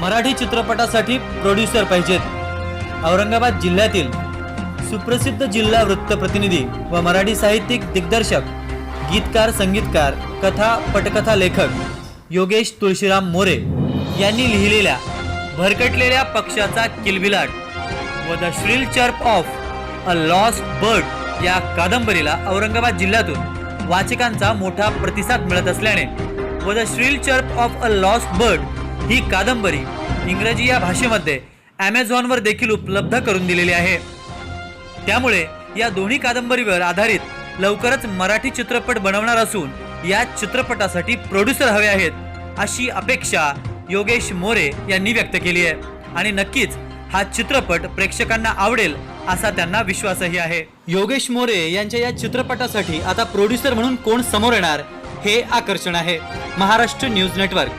मराठी चित्रपटासाठी प्रोड्युसर पाहिजेत. औरंगाबाद जिल्ह्यातील सुप्रसिद्ध जिल्हा वृत्तप्रतिनिधी व मराठी साहित्यिक दिग्दर्शक गीतकार संगीतकार कथा पटकथा लेखक योगेश तुळशीराम मोरे यांनी लिहिलेल्या भरकटलेल्या पक्षाचा किलबिलाट व the shrill chirp of a lost bird या कादंबरीला औरंगाबाद जिल्ह्यातून वाचकांचा मोठा प्रतिसाद मिळत असल्याने व the shrill chirp of a lost bird ही कादंबरी इंग्रजी या भाषेमध्ये ॲमेझॉनवर देखील उपलब्ध करून दिलेली आहे. त्यामुळे या दोन्ही कादंबरीवर आधारित लवकरच मराठी चित्रपट बनवणार असून या चित्रपटासाठी प्रोड्युसर हवे आहेत अशी अपेक्षा योगेश मोरे यांनी व्यक्त केली आहे. आणि नक्कीच हा चित्रपट प्रेक्षकांना आवडेल असा त्यांना विश्वासही आहे. योगेश मोरे यांच्या या चित्रपटासाठी आता प्रोड्युसर म्हणून कोण समोर येणार हे आकर्षण आहे. Maharashtra news network.